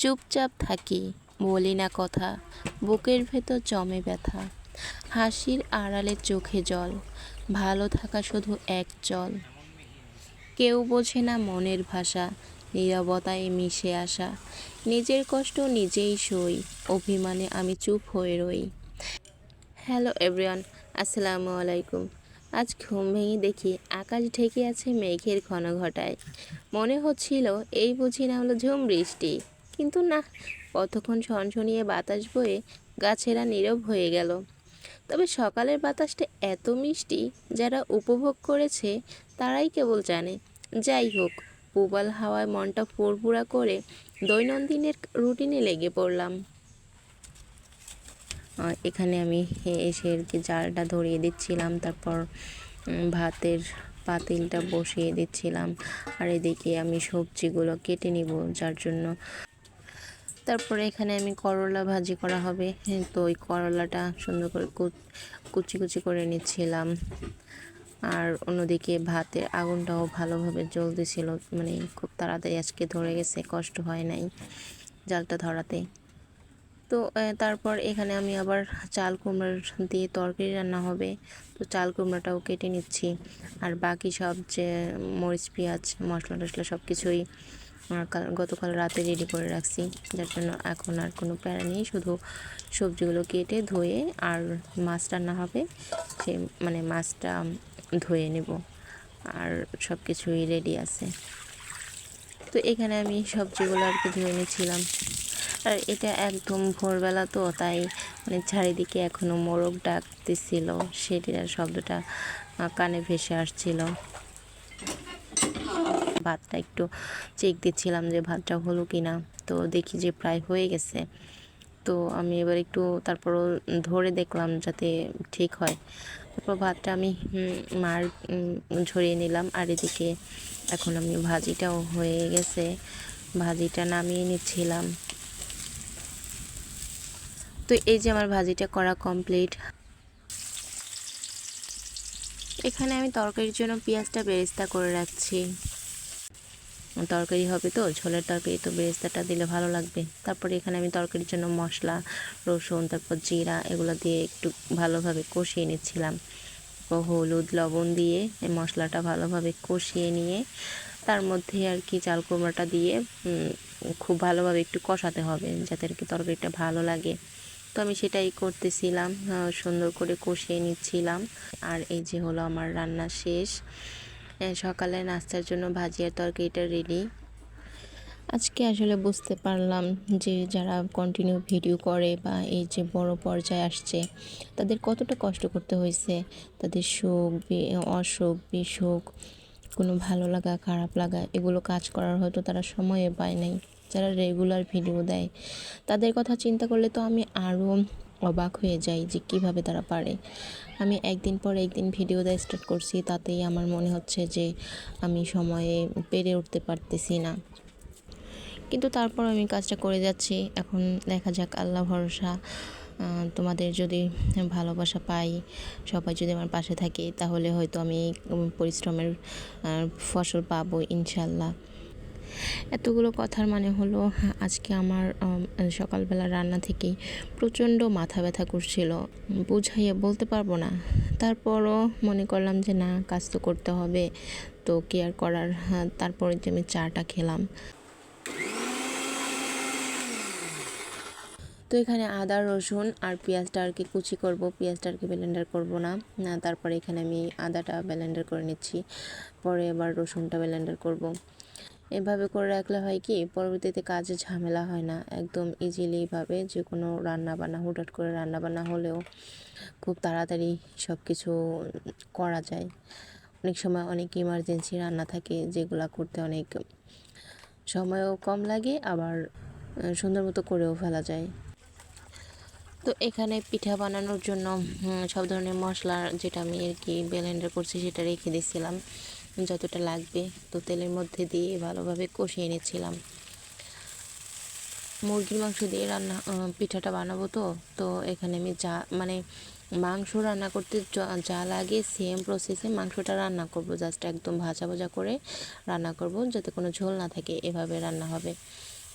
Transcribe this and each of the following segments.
চুপচাপ থাকি, বলি না কথা। বুকের ভেতর জমে ব্যথা। হাসির আড়ালে চোখে জল। ভালো থাকা শুধু এক চল। কেউ বোঝে না মনের ভাষা। নীরবতায় মিশে আসা। নিজের কষ্ট নিজেই সই। অভিমানে আমি চুপ হয়ে রই। হ্যালো এভরিওয়ান, আসসালামু আলাইকুম। আজ ঘুম ভেঙে দেখি আকাশ ঢেকে আছে মেঘের ঘন ঘটায়। মনে হচ্ছিল, এই বুঝি না হলো ঝুম বৃষ্টি। কিন্তু না, কতক্ষণ ছনছনিয়ে বাতাস বয়ে গাছেরা নীরব হয়ে গেল। তবে সকালের বাতাসটা এত মিষ্টি, যারা উপভোগ করেছে তারাই কেবল জানে। যাই হোক পুবাল হাওয়ায় মনটা ফুরফুরা করে দৈনন্দিনের রুটিনে লেগে পড়লাম। এখানে আমি এসে আর কি জালটা ধরিয়ে দিচ্ছিলাম, তারপর ভাতের পাতিলটা বসিয়ে দিচ্ছিলাম। আর এদিকে আমি সবজিগুলো কেটে নিব, যার জন্য তারপরে এখানে আমি করলা ভাজি করা হবে। হ্যাঁ, তো ওই করলাটা সুন্দর করে কুচি কুচি করে নিচ্ছিলাম। আর অন্যদিকে ভাতের আগুনটাও ভালোভাবে জ্বলতেছিল। মানে খুব তাড়াতাড়ি আজকে ধরে গেছে কষ্ট হয় নাই জালটা ধরাতে। তো তারপর এখানে আমি আবার চাল কুমড়ার দিয়ে তরকারি রান্না হবে। তো চাল কুমড়াটাও কেটে নিচ্ছি। আর বাকি সব যে মরিচ পেঁয়াজ মশলা টশলা সব কিছুই কাল- গতকাল রাতে রেডি করে রাখছি, যার জন্য এখন আর কোনো প্যারা নেই, শুধু সবজিগুলো কেটে ধুয়ে আর মাছ রান্না হবে সে মানে মাছটা ধুয়ে নেব, আর সব কিছুই রেডি আছে। তো এখানে আমি সবজিগুলো আর কি ধুয়ে নিয়েছিলাম আর এটা একদম ভোরবেলা তো, তাই মানে চারিদিকে এখনও মোরগ ডাকতেছিল, সেটার শব্দটা কানে ভেসে আসছিল। ভাতটা একটু চেক দিচ্ছিলাম যে ভাতটা হলো কি না তো দেখি যে প্রায় হয়ে গেছে। তো আমি এবার একটু তারপরও ধরে দেখলাম যাতে ঠিক হয়। তারপর ভাতটা আমি মার ঝরিয়ে নিলাম। আর এদিকে এখন আমি ভাজিটাও হয়ে গেছে। ভাজিটা নামিয়ে নিচ্ছিলাম। তো এই যে আমার ভাজিটা করা কমপ্লিট এখানে আমি তরকারির জন্য পেঁয়াজটা বেরেস্তা করে রাখছি। তরকারি হবে তো, ঝোলের তরকারি তো বেরেস্তাটা দিলে ভালো লাগবে। তারপরে এখানে আমি তরকারির জন্য মশলা, রসুন, তারপর জিরা এগুলো দিয়ে একটু ভালোভাবে কষিয়ে নিচ্ছিলাম। হলুদ, লবণ দিয়ে এই মশলাটা ভালোভাবে কষিয়ে নিয়ে তার মধ্যে আর কি চাল কুমড়াটা দিয়ে খুব ভালোভাবে একটু কষাতে হবে যাতে আর কি তরকারিটা ভালো লাগে। তো আমি সেটাই করতেছিলাম সুন্দর করে কষিয়ে নিচ্ছিলাম। আর এই যে হলো আমার রান্না শেষ। সকালে নাস্তার জন্য ভাজি আর তরকারিটা রেডি আজকে আসলে বুঝতে পারলাম যে যারা কন্টিনিউ ভিডিও করে বা এই যে বড় পর্যায়ে আসছে, তাদের কতটা কষ্ট করতে হয়েছে, তাদের সুখ অসুখ, বিসুখ, কোনো ভালো লাগা, খারাপ লাগা, এগুলো কাজ করার হয়তো তারা সময়ে পায় নাই। যারা রেগুলার ভিডিও দেয়, তাদের কথা চিন্তা করলে তো আমি আরও অবাক হয়ে যাই যে কীভাবে তারা পারে। আমি একদিন পর একদিন ভিডিও দেওয়া স্টার্ট করছি, তাতেই আমার মনে হচ্ছে যে আমি সময়ে পেরে উঠতে পারতেছি না। কিন্তু তারপর আমি কাজটা করে যাচ্ছি। এখন দেখা যাক, আল্লাহ ভরসা। তোমাদের যদি ভালোবাসা পাই, সবাই যদি আমার পাশে থাকে, তাহলে হয়তো আমি পরিশ্রমের ফসল পাবো ইনশাল্লাহ এতগুলো কথার মানে হলো আজকে আমার সকালবেলা রান্না থেকেই প্রচণ্ড মাথা ব্যথা করছিল। বুঝাইয়া বলতে পারব না। তারপরও মনে করলাম যে না কাজ তো করতে হবে। তো কেয়ার করার? হ্যাঁ, তারপরে যে আমি চাটা খেলাম। তো এখানে আদা রসুন আর পেঁয়াজটা আর কি কুচি করব। পেঁয়াজটা আর কি ব্লেন্ডার করব না তারপরে এখানে আমি আদাটা ব্লেন্ডার করে নিচ্ছি। পরে আবার রসুনটা ব্লেন্ডার করব। এভাবে করে রাখলে হয় কি, পরবর্তীতে কাজে ঝামেলা হয় না। একদম ইজিলিভাবে যে কোনো রান্না বান্না হুটহাট করে রান্না বান্না হলেও খুব তাড়াতাড়ি সব কিছু করা যায়। অনেক সময় অনেক ইমার্জেন্সি রান্না থাকে, যেগুলো করতে অনেক সময়ও কম লাগে, আবার সুন্দর মতো করেও ফেলা যায়। তো এখানে পিঠা বানানোর জন্য সব ধরনের মশলা যেটা আমি আর কি ব্লেন্ডার করছি সেটা রেখে দিয়েছিলাম যতটা লাগবে, তো তেলের মধ্যে দিয়ে ভালোভাবে কষিয়ে নিচ্ছিলাম। মুরগির মাংস দিয়ে রান্না পিঠাটা বানাবো তো তো এখানে আমি যা মানে মাংস রান্না করতে য- লাগে সেম প্রসেসে মাংসটা রান্না করব। জাস্ট একদম ভাজা ভাজা করে রান্না করব, যাতে কোনো ঝোল না থাকে, এভাবে রান্না হবে।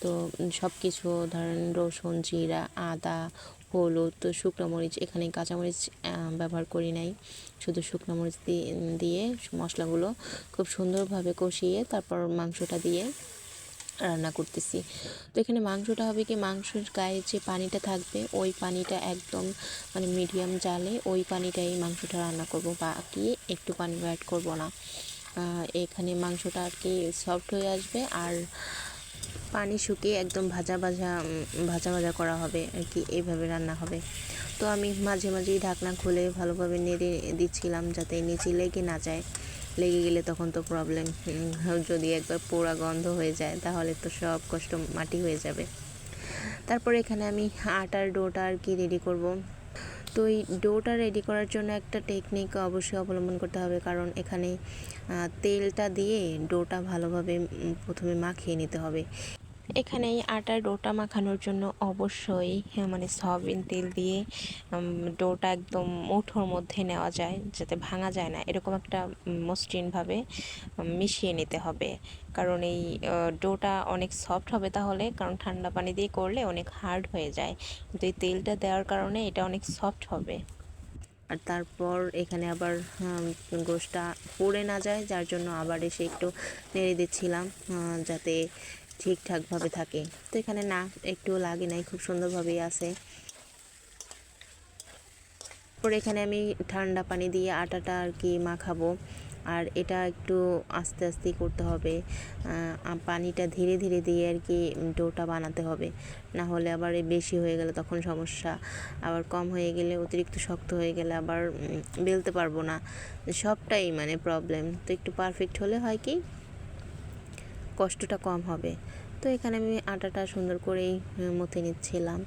তো সব কিছু ধরেন রসুন, জিরা, আদা হলুদ তো শুকনো মরিচ, এখানে কাঁচামরিচ ব্যবহার করি নাই। শুধু শুকনো মরিচ দিয়ে মশলাগুলো খুব সুন্দরভাবে কষিয়ে তারপর মাংসটা দিয়ে রান্না করতেছি। তো এখানে মাংসটা হবে কি, মাংসের গায়ে যে পানিটা থাকবে, ওই পানিটা একদম মানে মিডিয়াম জালে ওই পানিটাই মাংসটা রান্না করব, বাকি একটু পানি অ্যাড করব না। এখানে মাংসটা আর কি সফট হয়ে আসবে আর পানি শুকিয়ে একদম ভাজা ভাজা ভাজা ভাজা করা হবে আর কি, এইভাবে রান্না হবে। তো আমি মাঝে মাঝেই ঢাকনা খুলে ভালোভাবে নেড়ে দিচ্ছিলাম যাতে নিচে লেগে না যায়। লেগে গেলে তখন তো প্রবলেম যদি একবার পোড়া গন্ধ হয়ে যায় তাহলে তো সব কষ্ট মাটি হয়ে যাবে। তারপর এখানে আমি আটার ডোটা আর কি রেডি করব। তো এই ডোটা রেডি করার জন্য একটা টেকনিক অবশ্যই অবলম্বন করতে হবে। কারণ এখানে তেলটা দিয়ে ডোটা ভালোভাবে প্রথমে মাখিয়ে নিতে হবে। এখানে এই আটার ডোটা মাখানোর জন্য অবশ্যই হ্যাঁ, মানে সয়াবিন তেল দিয়ে ডোটা একদম মুঠোর মধ্যে নেওয়া যায় যাতে ভাঙা যায় না। এরকম একটা মসৃণভাবে মিশিয়ে নিতে হবে। কারণ এই ডোটা অনেক সফট হবে তাহলে কারণ ঠান্ডা পানি দিয়ে করলে অনেক হার্ড হয়ে যায়। কিন্তু এই তেলটা দেওয়ার কারণে এটা অনেক সফট হবে। আর তারপর এখানে আবার গোশটা পড়ে না যায় যার জন্য আবার এসে একটু নেড়ে দিচ্ছিলাম যাতে ঠিকঠাকভাবে থাকে। তো এখানে না একটুও লাগে নাই, খুব সুন্দরভাবেই আছে। পরে এখানে আমি ঠান্ডা পানি দিয়ে আটাটা আর কি মাখাবো। আর এটা একটু আস্তে আস্তে করতে হবে। পানিটা ধীরে ধীরে দিয়ে আর কি ডোটা বানাতে হবে। না হলে আবার বেশি হয়ে গেলে তখন সমস্যা। আবার কম হয়ে গেলে অতিরিক্ত শক্ত হয়ে গেলে আবার বেলতে পারব না। সবটাই মানে প্রবলেম তো একটু পারফেক্ট হলে হয় কি কষ্টটা কম হবে। তো এখানে আমি আটাটা সুন্দর করেই উম, মথে নিচ্ছিলাম।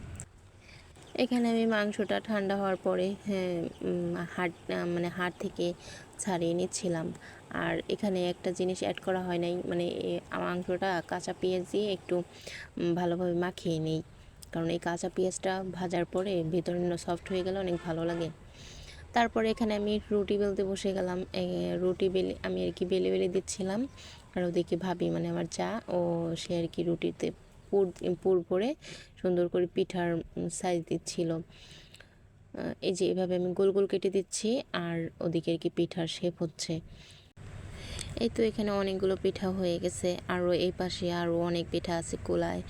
এখানে আমি মাংসটা ঠান্ডা হওয়ার পরে হ্যাঁ উম, মানে হাট থেকে ছাড়িয়ে নিচ্ছিলাম। আর এখানে একটা জিনিস অ্যাড করা হয় নাই মানে মাংসটা কাঁচা পেঁয়াজ দিয়ে একটু ভালোভাবে মাখিয়ে নিই। কারণ এই কাঁচা পেঁয়াজটা ভাজার পরে ভেতরে সফট হয়ে গেলে অনেক ভালো লাগে। তারপরে এখানে আমি রুটি বেলতে বসে গেলাম। রুটি বেলে আমি আর কি বেলে বেলে দিচ্ছিলাম। আর ওদিকে ভাবি মানে আমার চা ও সে আর কি রুটিতে পুর পুর ভরে সুন্দর করে পিঠার সাইজ দিচ্ছিল। এই যে এভাবে আমি গোল গোল কেটে দিচ্ছি আর ওদিকে আর কি পিঠার শেপ হচ্ছে। এই তো এখানে অনেকগুলো পিঠা হয়ে গেছে, আরও এই পাশে আরও অনেক পিঠা আছে কোলায়।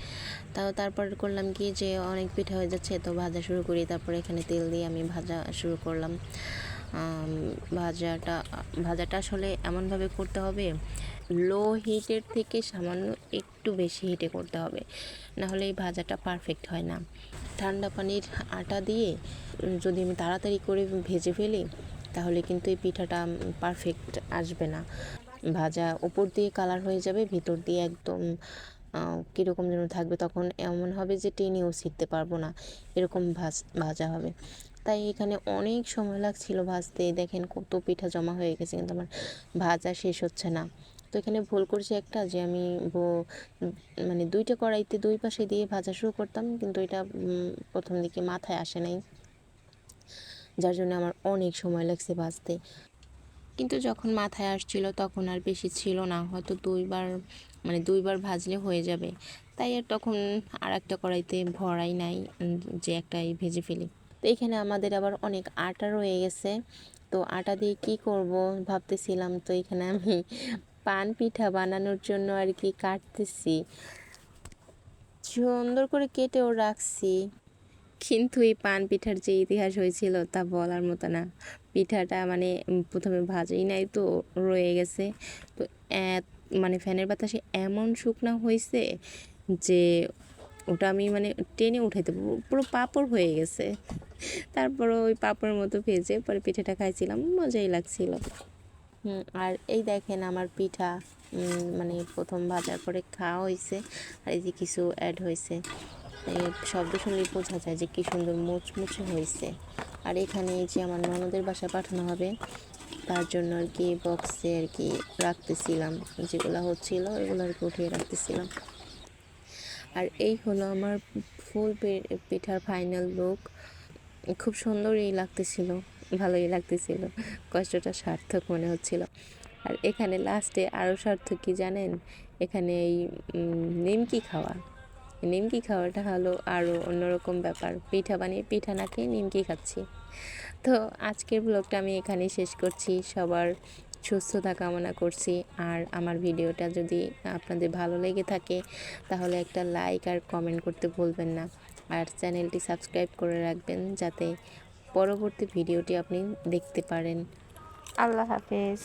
তাও তারপর করলাম কি যে অনেক পিঠা হয়ে যাচ্ছে, তো ভাজা শুরু করি, তারপর এখানে তেল দিয়ে আমি ভাজা শুরু করলাম। ভাজাটা ভাজাটা আসলে এমনভাবে করতে হবে লো হিটের থেকে সামান্য একটু বেশি হিটে করতে হবে। না হলে এই ভাজাটা পারফেক্ট হয় না। ঠান্ডা পানির আটা দিয়ে যদি আমি তাড়াতাড়ি করে ভেজে ফেলি, তাহলে কিন্তু এই পিঠাটা পারফেক্ট আসবে না। ভাজা ওপর দিয়ে কালার হয়ে যাবে, ভিতর দিয়ে একদম কীরকম যেন থাকবে তখন এমন হবে যে টেনেও শিখতে পারব না। এরকম ভাজ, ভাজা হবে। তাই এখানে অনেক সময় লাগছিল ভাজতে। দেখেন কত পিঠা জমা হয়ে গেছে, কিন্তু আমার ভাজা শেষ হচ্ছে না। তো এখানে ভুল করছি একটা যে আমি মানে দুইটা কড়াইতে দুই পাশে দিয়ে ভাজা শুরু করতাম, কিন্তু এটা প্রথম দিকে মাথায় আসে নাই। যার জন্য আমার অনেক সময় লাগছে ভাজতে। কিন্তু যখন মাথায় আসছিল তখন আর বেশি ছিল না, হয়তো দুইবার মানে দুইবার ভাজলে হয়ে যাবে। তাই আর তখন আর একটা কড়াইতে ভরাই নাই যে একটাই ভেজে ফেলি। তো এখানে আমাদের আবার অনেক আটা রয়ে গেছে। তো আটা দিয়ে কি করব ভাবতেছিলাম, তো এখানে আমি পান পিঠা বানানোর জন্য আর কি কাটতেছি। সুন্দর করে কেটেও রাখছি। কিন্তু এই পান পিঠার যে ইতিহাস হয়েছিল তা বলার মতো না। পিঠাটা মানে প্রথমে ভাজেই নাই তো, রয়ে গেছে। তো মানে ফ্যানের বাতাসে এমন শুকনা হয়েছে যে ওটা আমি মানে টেনে উঠাইতে পুরো পাঁপড় হয়ে গেছে। তারপর ওই পাঁপড়ের মতো ভেজে পরে পিঠাটা খাইছিলাম, মজাই লাগছিল। আর এই দেখেন আমার পিঠা মানে প্রথম ভাজার পরে খাওয়া হয়েছে, আর এই যে কিছু অ্যাড হয়েছে। শব্দ শুনলেই বোঝা যায় যে কি সুন্দর মুচমুচে হয়েছে। আর এখানে এই যে আমার ননদের বাসায় পাঠানো হবে, তার জন্য আর কি বক্সে আর কি রাখতেছিলাম, যেগুলো হচ্ছিল এগুলো আর কি উঠিয়ে রাখতেছিলাম। আর এই হলো আমার ফুল পিঠার ফাইনাল লুক খুব সুন্দরই লাগতেছিল। ভালোই লাগতেছিল। কষ্টটা সার্থক মনে হচ্ছিল। আর এখানে লাস্টে আরও সার্থক কি জানেন? এখানে এই নিমকি খাওয়া। নিমকি খাওয়াটা হলো আরও অন্যরকম ব্যাপার। পিঠা বানিয়ে পিঠা না খেয়ে নিমকি খাচ্ছি। তো আজকের ব্লগটা আমি এখানেই শেষ করছি। সবার সুস্থতা কামনা করছি। আর আমার ভিডিওটা যদি আপনাদের ভালো লেগে থাকে, তাহলে একটা লাইক আর কমেন্ট করতে ভুলবেন না। আর চ্যানেলটি সাবস্ক্রাইব করে রাখবেন যাতে পরবর্তী ভিডিওটি আপনি দেখতে পারেন। আল্লাহ হাফেজ।